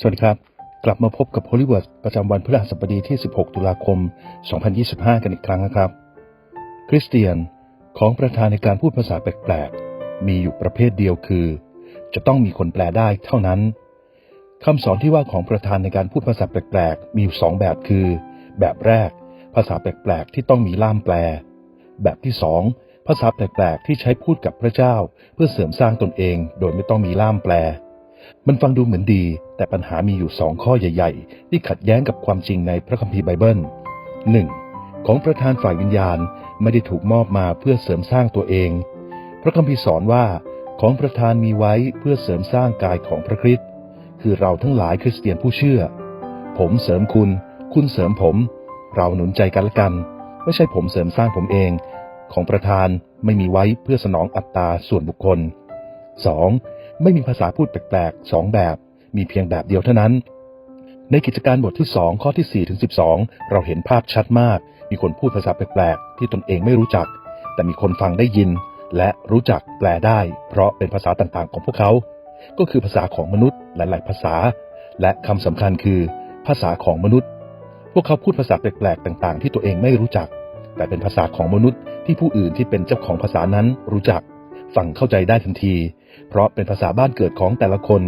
สวัสดีครับ กลับมาพบกับ Hollywood ประจำวันพฤหัสบดีที่ 16 ตุลาคม 2025 กันอีกครั้งนะครับ คริสเตียนของประธานในการพูดภาษาแปลกๆ มีอยู่ประเภทเดียวคือ จะต้องมีคนแปลได้เท่านั้นคำสอนที่ว่าของประธานในการพูดภาษาแปลกๆ มีอยู่สองแบบคือ แบบแรก ภาษาแปลกๆ ที่ต้องมีล่ามแปล แบบที่สองภาษาแปลกๆ ที่ใช้พูดกับพระเจ้า เพื่อเสริมสร้างตนเอง โดยไม่ต้องมีล่ามแปล มันฟังดูเหมือนดี แต่ปัญหามีอยู่สองข้อใหญ่ ๆ ที่ขัดแย้งกับความจริงในพระคัมภีร์ไบเบิล 1. ของประธานฝ่ายวิญญาณไม่ได้ถูกมอบมาเพื่อเสริมสร้างตัวเอง พระคัมภีร์สอนว่าของประธานมีไว้เพื่อเสริมสร้างกายของพระคริสต์คือเราทั้งหลายคริสเตียนผู้เชื่อ ผมเสริมคุณ คุณเสริมผม เราหนุนใจกันและกัน ไม่ใช่ผมเสริมสร้างผมเอง ของประธานไม่มีไว้เพื่อสนองอัตตาส่วนบุคคล 2. ไม่มีภาษาพูดแปลกๆสองแบบ มีเพียงแบบเดียวเท่านั้น ในกิจการบทที่2ข้อที่4ถึง12 เราเห็นภาพชัดมาก มีคนพูดภาษาแปลกๆที่ตนเองไม่รู้จัก แต่มีคนฟังได้ยิน และรู้จักแปลได้ เพราะเป็นภาษาต่างๆของพวกเขา ก็คือภาษาของมนุษย์หลาย ๆ ภาษา และคำสำคัญคือ ภาษาของมนุษย์ พวกเขาพูดภาษาแปลกๆต่างๆ ที่ตัวเองไม่รู้จัก แต่เป็นภาษาของมนุษย์ที่ผู้อื่นที่เป็นเจ้าของภาษานั้นรู้จักฟังเข้าใจได้ทันที เพราะเป็นภาษาบ้านเกิดของแต่ละคน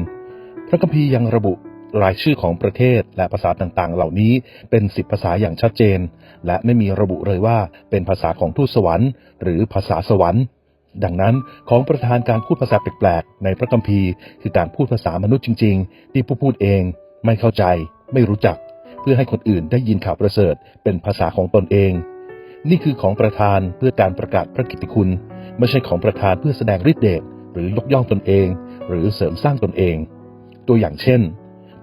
พระคัมภีร์ยังระบุรายชื่อของประเทศและภาษาต่างๆ เหล่านี้เป็นสิบภาษาอย่างชัดเจน และไม่มีระบุเลยว่าเป็นภาษาของทูตสวรรค์ หรือภาษาสวรรค์ ดังนั้นของประธานการพูดภาษาแปลกๆ ในพระคัมภีร์คือการพูดภาษามนุษย์จริง ๆ ที่ผู้พูดเองไม่เข้าใจ ไม่รู้จัก เพื่อให้คนอื่นได้ยินข่าวประเสริฐ เป็นภาษาของตนเอง นี่คือของประธานเพื่อการประกาศพระกิตติคุณ ไม่ใช่ของประธานเพื่อแสดงฤทธิเดช รือยกย่องตนเอง หรือเสริมสร้างตนเอง ตัวอย่างเช่น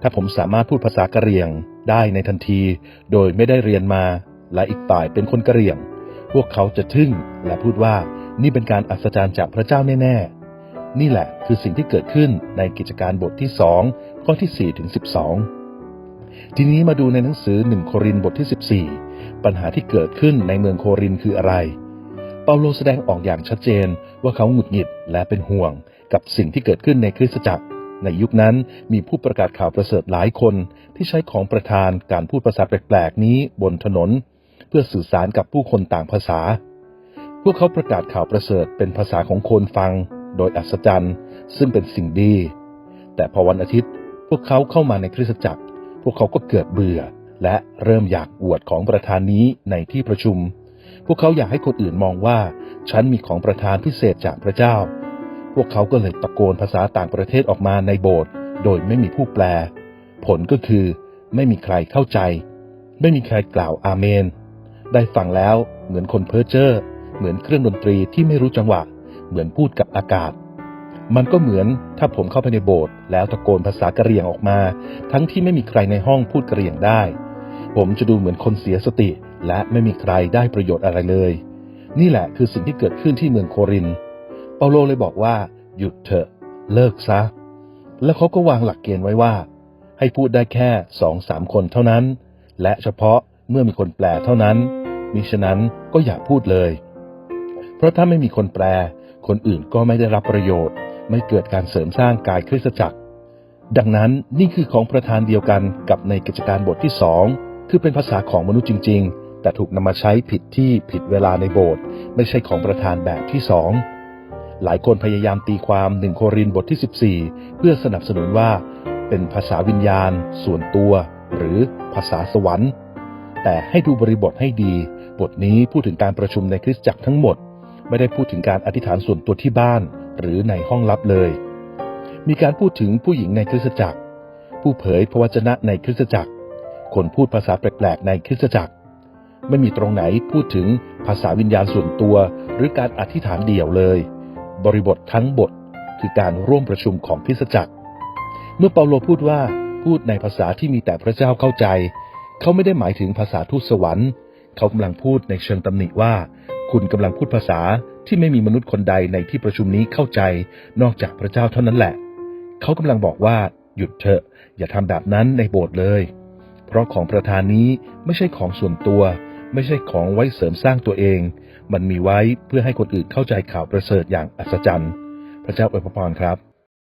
ถ้าผมสามารถพูดภาษากะเหรี่ยงได้ในทันที โดยไม่ได้เรียนมา และอีกฝ่ายเป็นคนกะเหรี่ยง พวกเขาจะทึ่งและพูดว่านี่เป็นการอัศจรรย์จากพระเจ้าแน่ๆ นี่แหละคือสิ่งที่เกิดขึ้นในกิจการบทที่2ข้อที่4ถึง12 ทีนี้มาดูในหนังสือ1โครินบทที่ 14 ปัญหาที่เกิดขึ้นในเมืองโครินคืออะไร เปาโลแสดงออกอย่างชัดเจนว่าเขาหงุดหงิดและเป็นห่วง กับสิ่งที่เกิดขึ้นในคริสตจักร ในยุคนั้นมีผู้ประกาศข่าวประเสริฐหลายคนที่ใช้ของประธานการพูดภาษาแปลกๆ นี้บนถนน เพื่อสื่อสารกับผู้คนต่างภาษา พวกเขาประกาศข่าวประเสริฐเป็นภาษาของคนฟัง โดยอัศจรรย์ ซึ่งเป็นสิ่งดี แต่พอวันอาทิตย์ พวกเขาเข้ามาในคริสตจักร พวกเขาก็เกิดเบื่อและเริ่มอยากอวดของประธานนี้ในที่ประชุม พวกเขาอยากให้คนอื่นมองว่า ฉันมีของประธานพิเศษจากพระเจ้า พวกเขาก็เลยตะโกนภาษาต่างประเทศออกมาในโบสถ์โดยไม่มีผู้แปล ผลก็คือ ไม่มีใครเข้าใจ ไม่มีใครกล่าวอาเมน ได้ฟังแล้วเหมือนคนเพ้อเจ้อเหมือนเครื่องดนตรีที่ไม่รู้จังหวะ เหมือนพูดกับอากาศ มันก็เหมือนถ้าผมเข้าไปในโบสถ์แล้วตะโกนภาษากะเหรี่ยงออกมา ทั้งที่ไม่มีใครในห้องพูดกะเหรี่ยงได้ ผมจะดูเหมือนคนเสียสติ และไม่มีใครได้ประโยชน์อะไรเลย นี่แหละคือสิ่งที่เกิดขึ้นที่เมืองโคริน เปาโลเลยบอกว่า หยุดเถอะ เลิกซะ แล้วเขาก็วางหลักเกณฑ์ไว้ว่า ให้พูดได้แค่สองสามคนเท่านั้น และเฉพาะเมื่อมีคนแปลเท่านั้นมิฉะนั้นก็อย่าพูดเลย เพราะถ้าไม่มีคนแปล คนอื่นก็ไม่ได้รับประโยชน์ ไม่เกิดการเสริมสร้างกายคริสตจักร ดังนั้นนี่คือของประธานเดียวกันกับในกิจการบทที่สองคือเป็นภาษาของมนุษย์จริง ๆ แต่ถูกนำมาใช้ผิดที่ผิดเวลาในโบสถ์ไม่ใช่ของประธานแบบที่สองหลายคนพยายามตีความหนึ่งโครินบทที่ 14 เพื่อสนับสนุนว่า เป็นภาษาวิญญาณ ส่วนตัว หรือภาษาสวรรค์ แต่ให้ดูบริบทให้ดี บทนี้พูดถึงการประชุมในคริสตจักรทั้งหมด ไม่ได้พูดถึงการอธิษฐานส่วนตัวที่บ้าน หรือในห้องลับเลย มีการพูดถึงผู้หญิงในคริสตจักร ผู้เผยพระวจนะในคริสตจักร คนพูดภาษาแปลกๆในคริสตจักร ไม่มีตรงไหนพูดถึงภาษาวิญญาณส่วนตัว หรือการอธิษฐานเดี่ยวเลย บริบททั้งบทคือการร่วมประชุมของคริสตจักร เมื่อเปาโลพูดว่าพูดในภาษาที่มีแต่พระเจ้าเข้าใจ เขาไม่ได้หมายถึงภาษาทูตสวรรค์ เขากำลังพูดในเชิงตำหนิว่า คุณกำลังพูดภาษาที่ไม่มีมนุษย์คนใดในที่ประชุมนี้เข้าใจ นอกจากพระเจ้าเท่านั้นแหละ เขากำลังบอกว่าหยุดเถอะ อย่าทำแบบนั้นในโบสถ์เลย เพราะของประธานนี้ไม่ใช่ของส่วนตัว ไม่ใช่ของไว้เสริมสร้างตัวเอง มันมีไว้เพื่อให้คนอื่นเข้าใจข่าวประเสริฐอย่างอัศจรรย์ พระเจ้าอวยพรครับ